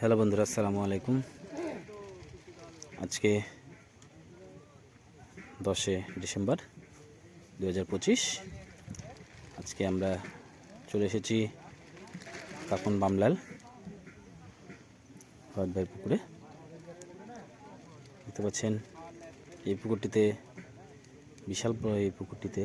Hello বন্ধুরা, আসসালামু আলাইকুম। আজকে দশে ডিসেম্বর দু হাজার পঁচিশ। আজকে আমরা চলে এসেছি কাকুন বামলাল ভাই পুকুরে। দেখতে পাচ্ছেন, এই পুকুরটিতে, বিশাল এই পুকুরটিতে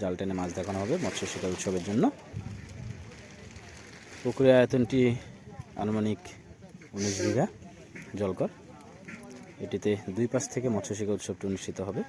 জাল টেনে মাছ দেখানো হবে মৎস্য শিকার উৎসবের জন্য। পুকুরের আয়তনটি আনুমানিক উনিশ বিঘা জলকর। এটিতে দুই পাশ থেকে মৎস্য শিকার উৎসবটি অনুষ্ঠিত হবে।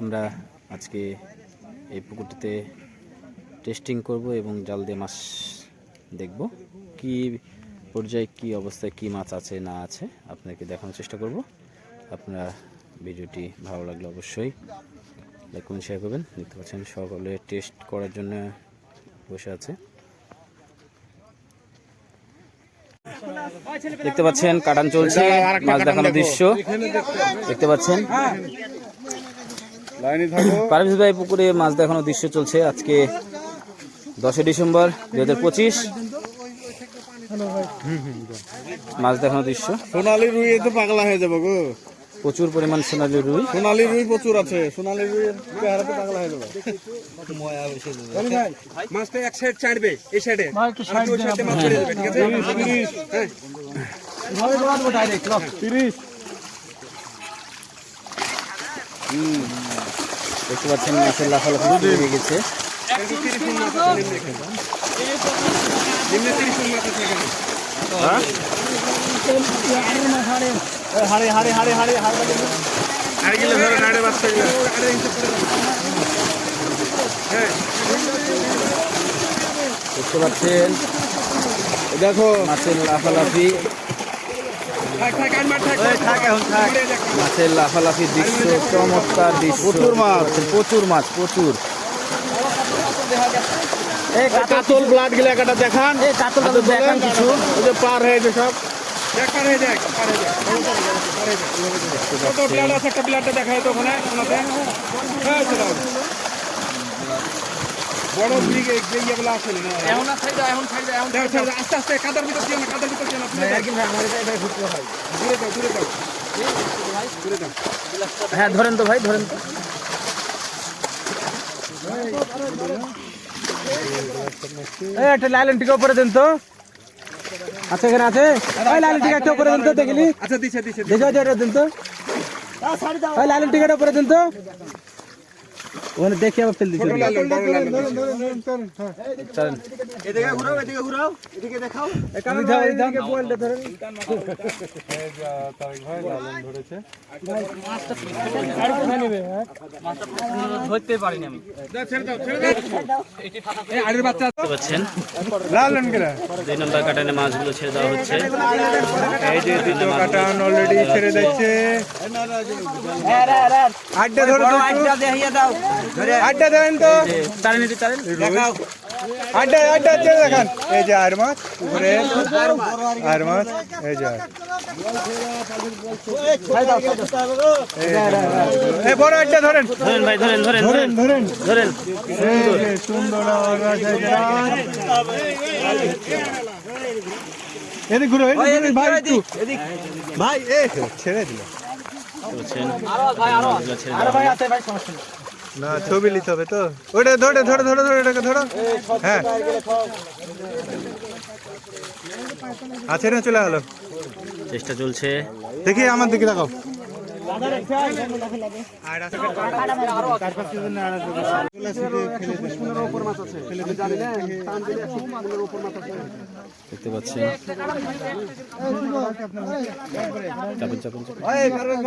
আমরা আজকে এই পুকুরটিতে টেস্টিং করব এবং জাল দিয়ে মাছ দেখব। কি পর্যায়ে কি অবস্থায় কি মাছ আছে, না আছে, আপনাকে দেখানোর চেষ্টা করব। আপনারা ভিডিওটি ভালো লাগলে অবশ্যই লাইক কমেন্ট শেয়ার করবেন। দেখতে পাচ্ছেন সকলে টেস্ট করার জন্য বসে আছে। দেখতে পাচ্ছেন কাটান চলছে মাছ দেখানোর দৃশ্য। দেখতে পাচ্ছেন। পারভেজ ভাই পুকুরে মাছ দেখানোর দৃশ্য চলছে আজকে দশই ডিসেম্বর দু হাজার পঁচিশ। মাছ দেখানোর দৃশ্য। সোনালি রুই এ তো পাগলা হয়ে যাব গো। প্রচুর পরিমাণ সোনালি রুই। সোনালি রুই প্রচুর আছে। সোনালি রুই চেহারা পাগলা হয়ে যাবে। মাছটা এক সাইড ছাড়বে এই সাইডে সাইডে মাছ ছেড়ে দেবে ঠিক আছে? হ্যাঁ। তিরিশ। দেখতে পাচ্ছেন মাছের লাফালাফি হয়ে গেছে। কিন্তু তিরিশ মাছ আছে নিম্নে এখানে। হাড়ে হাড়ে দেখো মাছের লাফালাফি। মাছের লাফালাফি দৃশ্য চমৎকার দৃশ্য প্রচুর মাছ। প্রচুর মাছ প্রচুর কাতল ব্লাড গিলা কাটা দেখান। এই কাতলটা দেখান কিছু। ওই যে পার হয়েছে সব। দেখ হয়ে যাক পার হয়ে আছে একটা প্লেয়ারটা দেখায় তো ওখানে ওনাতে বড় ব্রিগ যে ইয়েগুলো আছে এমন সাইড এমন সাইড এমন আস্তে আস্তে কাদার ভিতর দিও না কাদার ভিতর না দূরে দূরে দূরে হ্যাঁ ধরেন তো ভাই ধরেন তো। এই একটা লাইলেন টিকা উপরে দেন তো। আচ্ছা এখানে আছে? ওই লাইলেন টিকা একটা উপরে দেন তো দেখলি? আচ্ছা দিছে দিছে যে এটা দেন তো। ওই লাইলেন টিকাটা উপরে দেন তো। ওখানে দেখে আবার ফেল দিতে চলেন। এদিকে ঘুরাও এদিকে ঘুরাও এদিকে দেখাও। ধরতে পারিনি আমি ছেড়ে দাও ছেড়ে দাও। এই আড়ের বাচ্চা পাচ্ছেন লালন কেরা দুই নম্বর কাটানে মাছগুলো ছেড়ে দেওয়া হচ্ছে। এই যে দ্বিতীয় কাটান অলরেডি ছেড়ে দিচ্ছে। আড্ডা ধরে আড্ডা দেন তো। আড্ডা আড্ডা ছেড়ে দেখান। এই যে আর মাছ উপরে আর মাছ এই যে। বড় আড্ডা ধরেন। ধরেন ভাই ধরেন ধরেন ধরেন ধরেন। ধরেন। সুন্দর আর মাছ, এই যে। আর। এদিক ঘুরো এদিক ভাই একটু। ভাই এ ছেড়ে দিল। না ছবি নিতে হবে তো। ওটা ধরে ধরে ধরে ধরে এটাকে ধরো। হ্যাঁ। আছে না চলে গেলো চেষ্টা চলছে। দেখি আমার দিকে দেখাও দেখতে পাচ্ছেন চাপেন চাপেন চাপেন।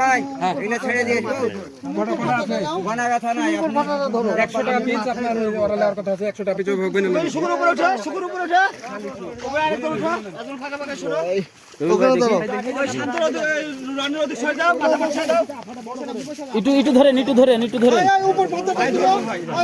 ভাই এগুলো ছেড়ে দিয়ে গোনা নাই একশো টাকা পিস আপনার কথা আছে একশো টাকা পিস হবে না শুকুর উপরে ওঠা শুকুর উপরে ওঠা। আরেকজন একজন ফাঁকা ফাঁকা ইটু ধরেন ধরেন ধরেন। উপর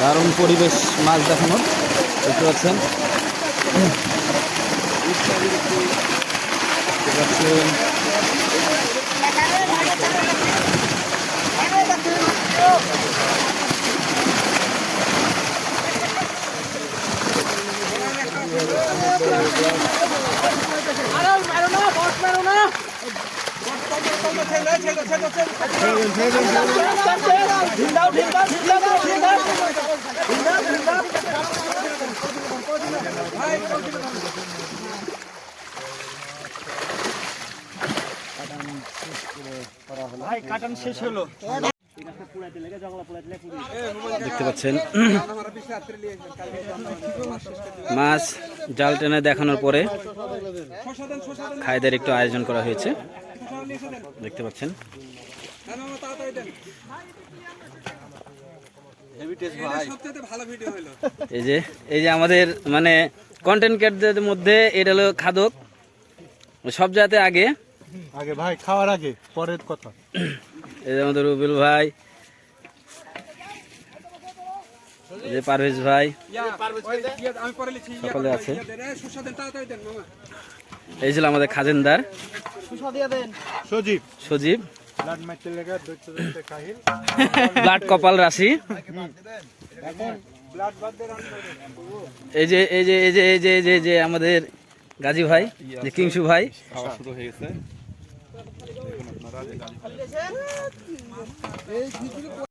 দারুণ পরিবেশ মাছ দেখানোর দেখতে পাচ্ছেন। দেখতে পাচ্ছেন দেখতে পাচ্ছেন। মাছ জাল টেনে দেখানোর পরে খায়দের একটু আয়োজন করা হয়েছে। দেখতে পাচ্ছেন। এই যে এই যে আমাদের মানে কন্টেন্ট ক্রিয়েটরদের মধ্যে এটা হলো খাদক। সব জায়গাতে আগে। আগে ভাই খাওয়ার আগে পরের কথা। এই যে আমাদের রুবেল ভাই এই যে পারভেজ ভাই। সকলে আছে। এই ছিল আমাদের খাজেনদার। সজীব। সজীব। ব্লাড কপাল রাশি। এই যে এই যে এই যে এই যে এই যে এই যে আমাদের গাজী ভাই যে কিংসু ভাই। শুরু হয়ে গেছে।